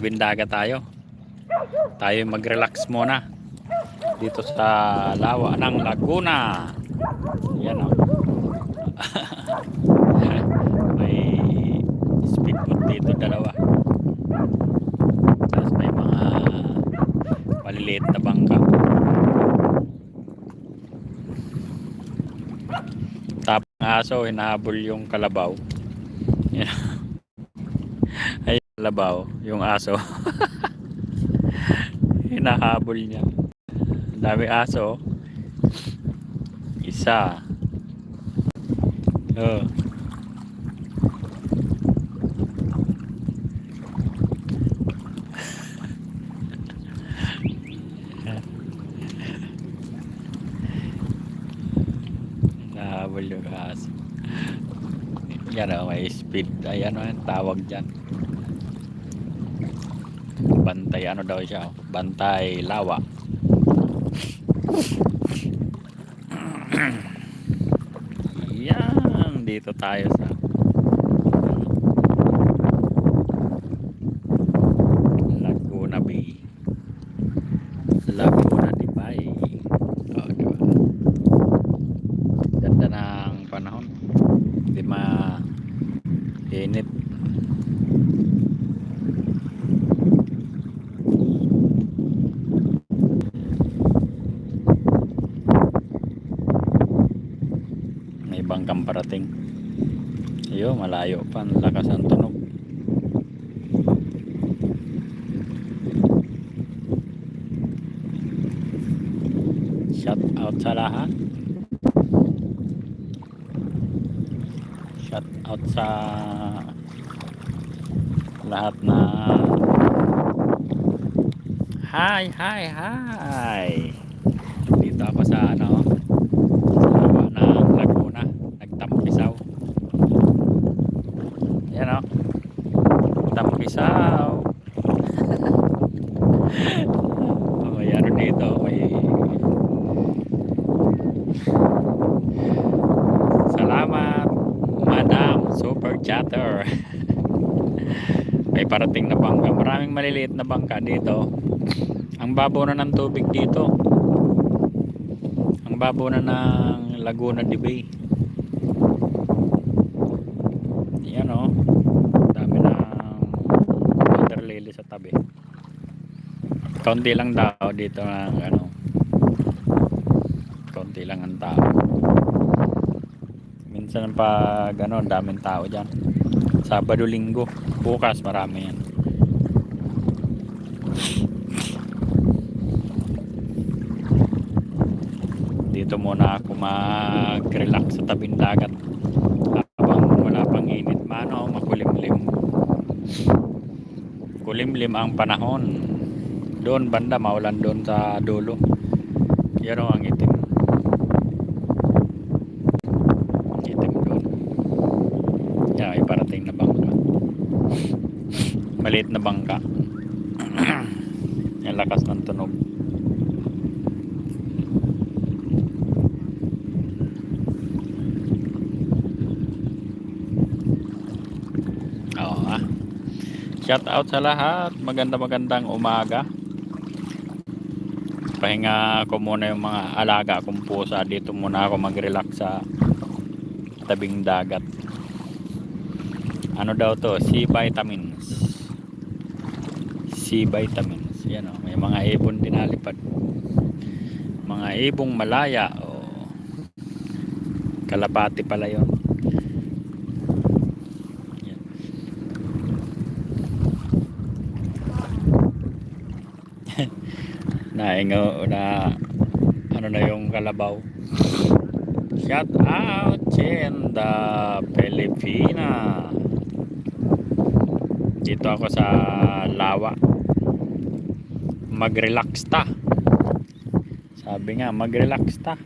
tabing dagat tayo. Tayo mag-relax muna. Dito sa lawa ng Laguna. Yan o. may speedboat dito dalawa. Tapos may mga maliliit na bangka. Tapang aso, hinahabol yung kalabaw. Yan. Ay, kalabaw, yung aso. hinahabol niya. Dami aso. Isa. Oh. Nahabol yung aso. Yan o, may speed. Ay, ano yung tawag dyan. Bantay, ano daw siya? Bantay lawa. Yan, dito tayo sa Laguna Bay. Laguna de Bay. Oh, di ba? Ganda ng panahon. Hindi ma init. May bangkang parating. Ayun, malayo pa. Ang lakas ang tunog. Shout out sa lahat. Shout out sa lahat na Hi, hi, hi. Dito ako sa ano, sa lawa ng Laguna, nagtampisaw. Yan o. Tampisaw. oh, may ano dito, may Salamat, Madam Super Chatter. May parating na bangka. Maraming maliliit na bangka dito. Ang babaw na ng tubig dito. Ang babaw na ng Laguna de Bay. Yan o. Dami ng water lily sa tabi. Kaunti lang daw dito ng ano. Kaunti lang ang tao. Minsan pag ano, daming tao dyan. Sabado, linggo. Bukas marami yan. Dito muna ako mag-relax sa tabing dagat. Habang wala pang init mano, makulimlim. Kulimlim ang panahon. Doon banda, maulan doon sa dulo. Yan ang itim. Itim doon. Yan, may parating na bangka. Maliit na bangka. Ang lakas ng tunog. Oo ah. Shout out sa lahat. Maganda magandang umaga. Pahinga ko muna yung mga alaga kong pusa. Dito muna ako mag-relax sa tabing dagat. Ano daw to? C vitamins. C vitamins. Yan o. May mga ibon dinalipad. Mga ibong malaya. O, kalapati pala yon. Yan. Naingo na ano na yung kalabaw. Shout out Chenda Pilipina. Dito ako sa Lawa. Mag-relax ta. Sabi nga, mag-relax ta.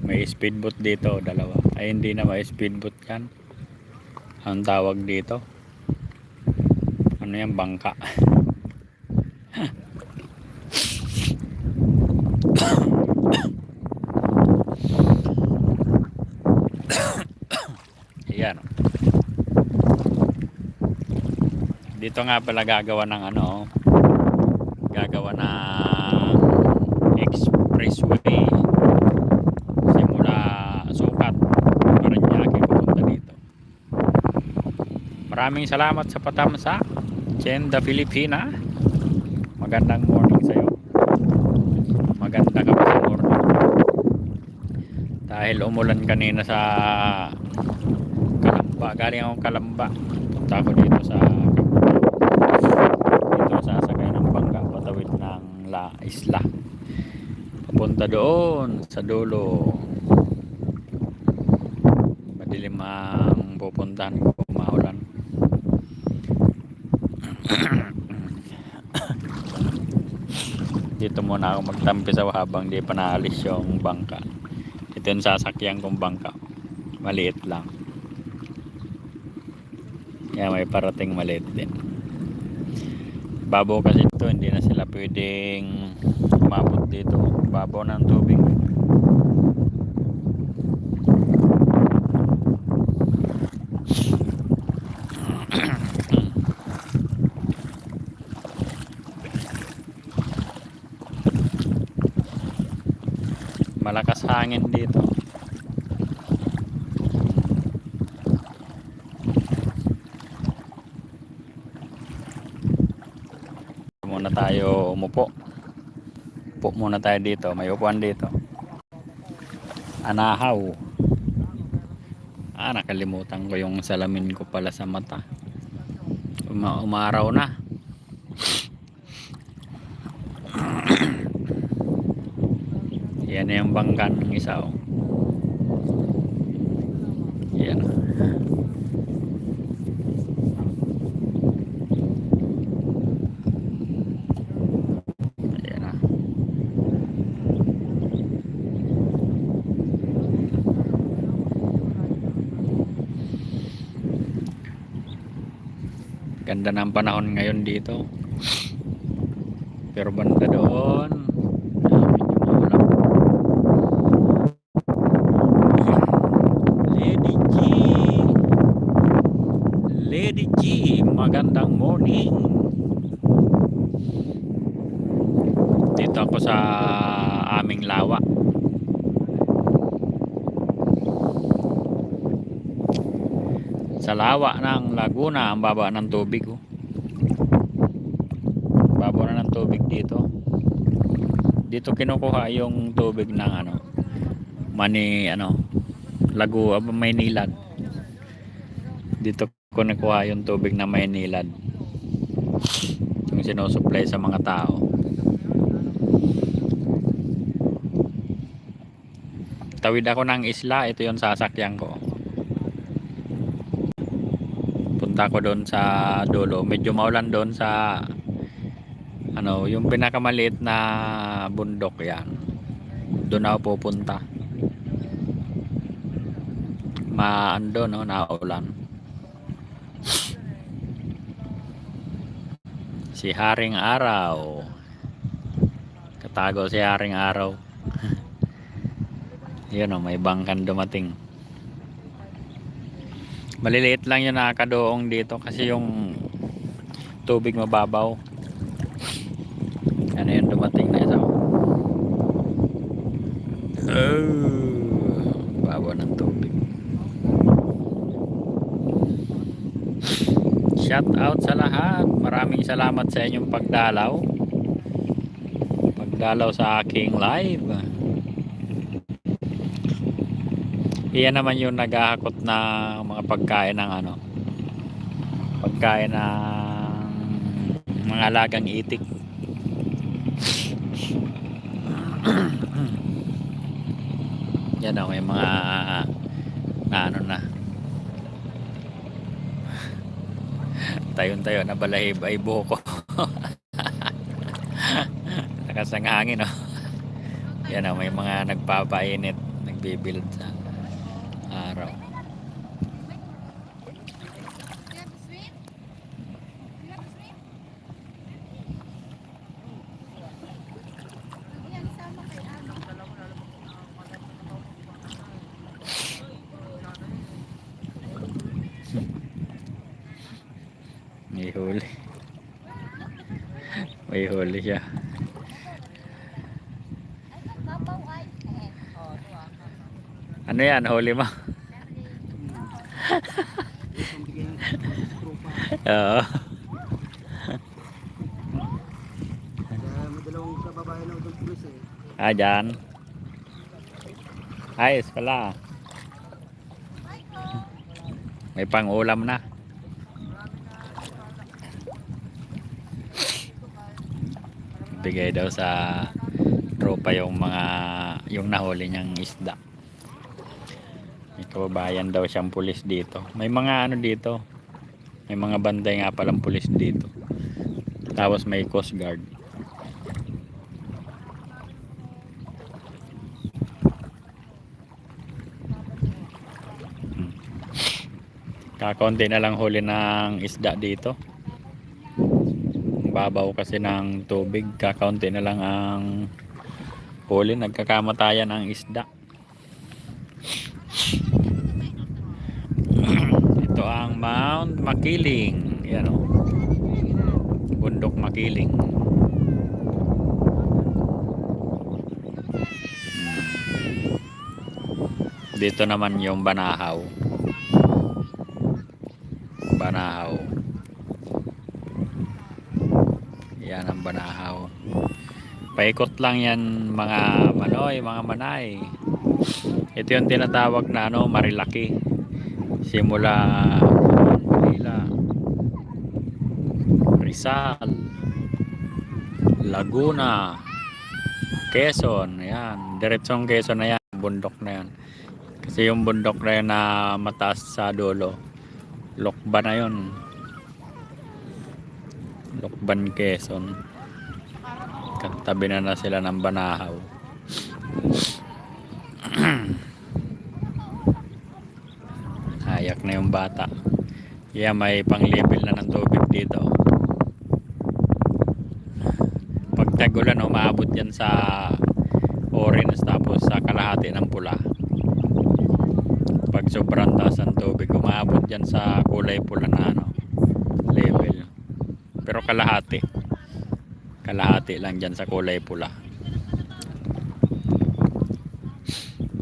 May speedboat dito, dalawa. Ay hindi na may speedboat yan. Ang tawag dito. Ano yan, bangka. Yan. Dito nga pala gagawa ng ano, gagawa ng expressway simula sukat Paranaque papunta dito. Maraming salamat sa patamsa. Chenda Filipina. Magandang morning sa iyo. Maganda ka pa sa morning. Dahil umulan kanina sa Kalamba. Galing akong Kalamba. Punta ako dito sa dito sasakay ng bangka patawid ng La Isla. Papunta doon sa dulo. Madilim ang pupuntahan ko kung maulan. Dito muna ako magtampi sa habang di pa naalis yung bangka. Ito yung sasakyan kong bangka. Maliit lang. Kaya may parating maliit din. Babaw kasi ito hindi na sila pwedeng umabot dito. Babaw ng tubig hangin dito. Muna tayo umupo. Upo muna tayo dito. May upuan dito. Anahaw. Ah nakalimutan ko yung salamin ko pala sa mata. Uma umaraw na yan yung bangkan ng isa oh. yan Ayan na. Ganda ng panahon ngayon dito. Pero banda doon. Morning. Dito ako sa aming lawa. Sa lawa ng Laguna, ang baba ng tubig. Oh. Baba na ng tubig dito. Dito kinukuha yung tubig ng ano, mani ano, Lagu, ah, Maynilad. Dito ko nakuha yung tubig na Maynilad. Yung sinusupply sa mga tao. Tawid ako ng isla, ito yung sasakyan ko. Punta ko doon sa dulo. Medyo maulan doon sa ano, yung pinakamaliit na bundok yan. Doon ako pupunta. Maando no, naulan. Si Haring Araw. Katago si Haring Araw. Yun o, may bangkan dumating. Maliliit lang yung nakakadoong dito kasi yung tubig mababaw. Ano yung dumating na isa? Oh, babaw ng tubig. Shout out sa lahat. Maraming salamat sa inyong pagdalaw. Pagdalaw sa aking live. Iyan naman yung naghahakot ng mga pagkain ng ano. Pagkain ng mga alagang itik. Yan o, may mga na ano na. Tayon-tayo na balahib ay buho ko. Nakasang hangin o. Yan o, may mga nagpapainit, nagbibilad sa araw. May huli. May huli siya. Ano yan? Huli mo? Oo. May dalawang kababayan na doon pulis eh. Ah, dyan. Ayos pala. May pang-ulam na. Bigay daw sa tropa yung mga yung nahuli niyang isda. May kababayan daw siyang pulis dito. May mga ano dito. May mga banday nga palang pulis dito. Tapos may coast guard. Kakaunti na lang huli ng isda dito. Babaw kasi ng tubig. Kakaunti na lang ang huli. Nagkakamatayan ang isda. Ito ang Mount Makiling. Yan o. Bundok Makiling. Dito naman yung Banahaw. Banahaw. Yan ang Banahaw. Paikot lang yan mga manoy, mga manay. Ito yung tinatawag na ano, Marilaki. Simula Manila, Rizal, Laguna, Quezon. Yan, diretsong Quezon na yan. Bundok na yan. Kasi yung bundok na yan na mataas sa dulo. Lokban na yun. Lokban Quezon. Katabi na na sila ng Banahaw. Hayak na yung bata. Kaya may pang-level na ng tubig dito. Pag tagulan, umaabot yan sa orange tapos sa kalahati ng pula. Pag sobrang taas ang tubig, umaabot yan sa kulay pula na ano, level. Pero kalahati. Kalahati lang dyan sa kulay pula.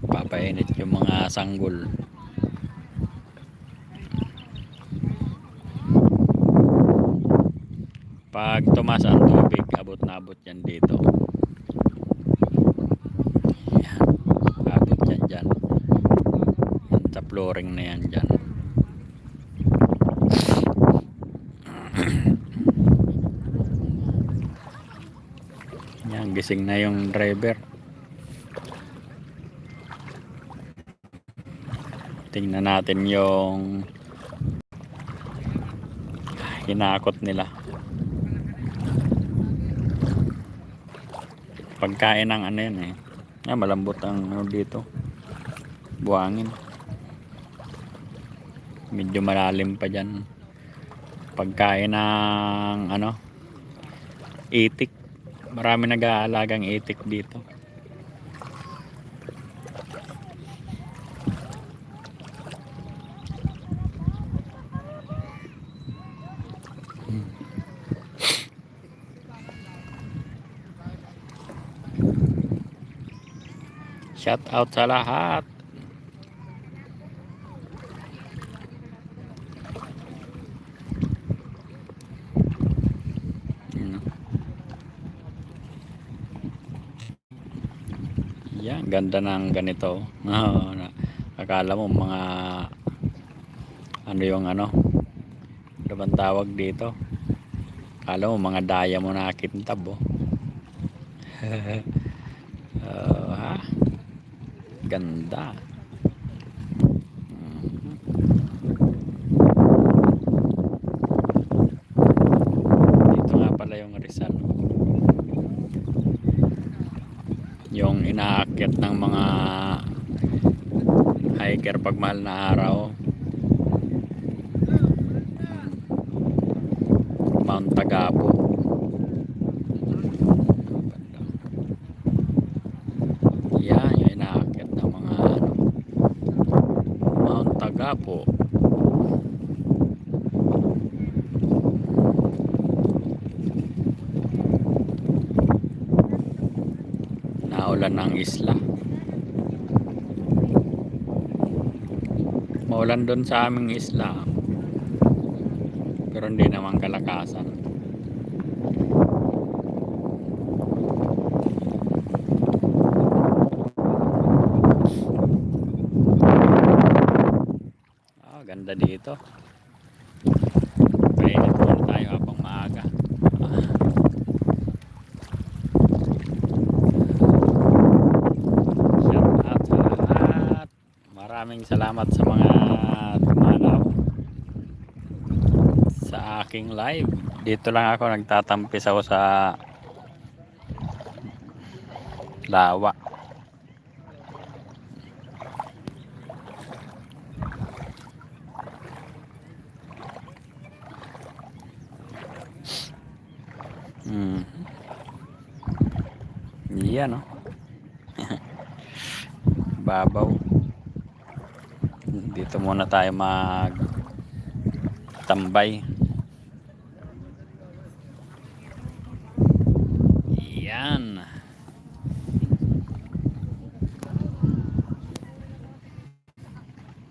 Papainit yung mga sanggol. Pag tumas ang tubig, abot na abot yan dito. Yan. Abot yan dyan. Yan Sa flooring na yan dyan. Yan, gising na yung driver. Tingnan natin yung hinakot nila. Pagkain ng ano yan eh. Ah, malambot ang ano dito. Buhangin. Medyo malalim pa dyan. Pagkain ng ano, itik. Marami nag-aalagang itik dito. Shout out sa lahat. Yan, oh. Yan, ganda ng ganito. Oh, akala mo mga ano yung ano? Ano bang tawag dito? Akala mo mga daya mo na kintab oh. Oh, ha? Ganda. paakyat ng mga hiker pag mahal na araw. Mount Tagapo. Yan yung inaakyat ng mga ano, Mount Tagapo. Naulan ng isla. Maulan doon sa aming isla. Pero hindi naman kalakasan. Ah, ganda dito. Painit muna tayo habang maaga. Ah. Shout out sa lahat. Maraming salamat sa mga dumanaw sa aking live. Dito lang ako nagtatampisaw sa lawa. Hmm. Yan oh. Babaw. Dito muna tayo mag tambay.